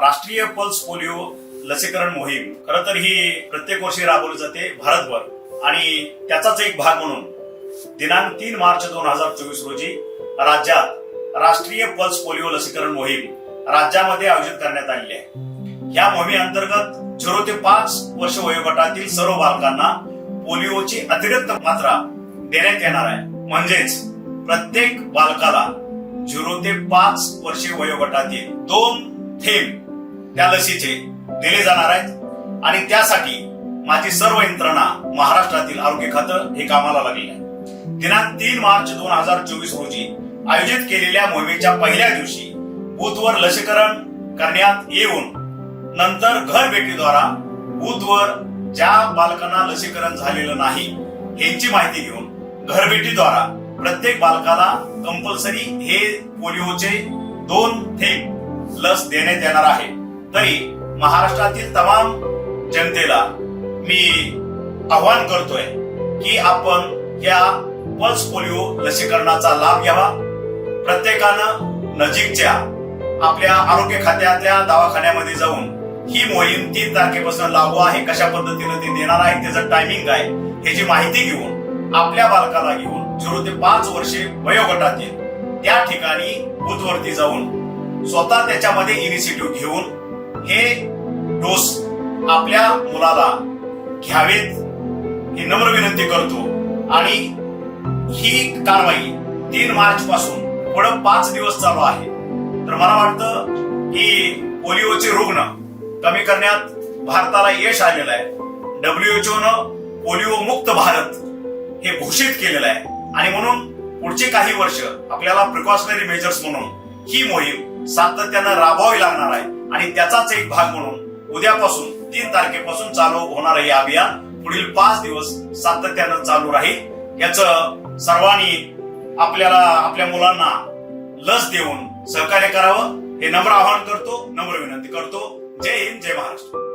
राष्ट्रीय pulse polio लसीकरण मोहीम. खर तर ही प्रत्येक वर्षी राबवली जाते भारतभर. आणि त्याचाच एक भाग म्हणून दिनांक तीन मार्च दोन हजार चोवीस रोजी राज्यात राष्ट्रीय पल्स पोलिओ लसीकरण मोहीम राज्यामध्ये आयोजित करण्यात आलेली आहे. या मोहिमेअंतर्गत झिरो ते पाच वर्ष वयोगटातील सर्व बालकांना पोलिओची अतिरिक्त मात्रा देण्यात येणार आहे. म्हणजेच प्रत्येक बालकाला झिरो ते पाच वर्षे वयोगटातील दोन थेंब त्या लसीचे दिले जाणार आहेत. आणि त्यासाठी माझी सर्व यंत्रणा महाराष्ट्रातील आरोग्य खातं हे कामाला लागले आहे दिनांक तीन मार्च दोन हजार चोवीस रोजी आयोजित केलेल्या मोहिमेच्या पहिल्या दिवशी बूथवर लसीकरण करण्यात येऊन नंतर घर भेटीद्वारा बूथवर ज्या बालकांना लसीकरण झालेलं नाही यांची माहिती घेऊन घरभेटीद्वारा प्रत्येक बालकाला कंपल्सरी हे पोलिओचे दोन थेंब लस देण्यात येणार आहे. तरी महाराष्ट्रातील तमाम जनतेला मी आवाहन करतोय की आपण या पल्स पोलिओ लसीकरणाचा लाभ घ्यावा. प्रत्येकानं नजीकच्या आपल्या आरोग्य खात्यातल्या दवाखान्यामध्ये जाऊन ही मोहीम तीन तारखेपासून लागू आहे. कशा पद्धतीनं ते देणार आहे त्याचं टायमिंग काय ह्याची माहिती घेऊन आपल्या बालकाला घेऊन झिरो ते पाच वर्षे वयोगटातील त्या ठिकाणी बूथवरती जाऊन स्वतः त्याच्यामध्ये इनिशिएटिव्ह घेऊन हे डोस आपल्या मुलाला घ्यावेत ही नम्र विनंती करतो. आणि ही कारवाई तीन मार्च पासून पुढे पाच दिवस चालू आहे. तर मला वाटतं की पोलिओचे रुग्ण कमी करण्यात भारताला यश आलेलं आहे. डब्ल्यूएचओ न पोलिओ मुक्त भारत हे घोषित केलेलं आहे. आणि म्हणून पुढचे काही वर्ष आपल्याला प्रिकॉशनरी मेजर्स म्हणून ही मोहीम सातत्यानं राबवावी लागणार आहे. आणि त्याचाच एक भाग म्हणून उद्यापासून तीन तारखेपासून चालू होणार हे अभियान. पुढील पाच दिवस सातत्यानं चालू राहील. याचं सर्वांनी आपल्याला आपल्या मुलांना लस देऊन सहकार्य करावं. हे नम्र आवाहन करतो नम्र विनंती करतो. जय हिंद जय महाराष्ट्र.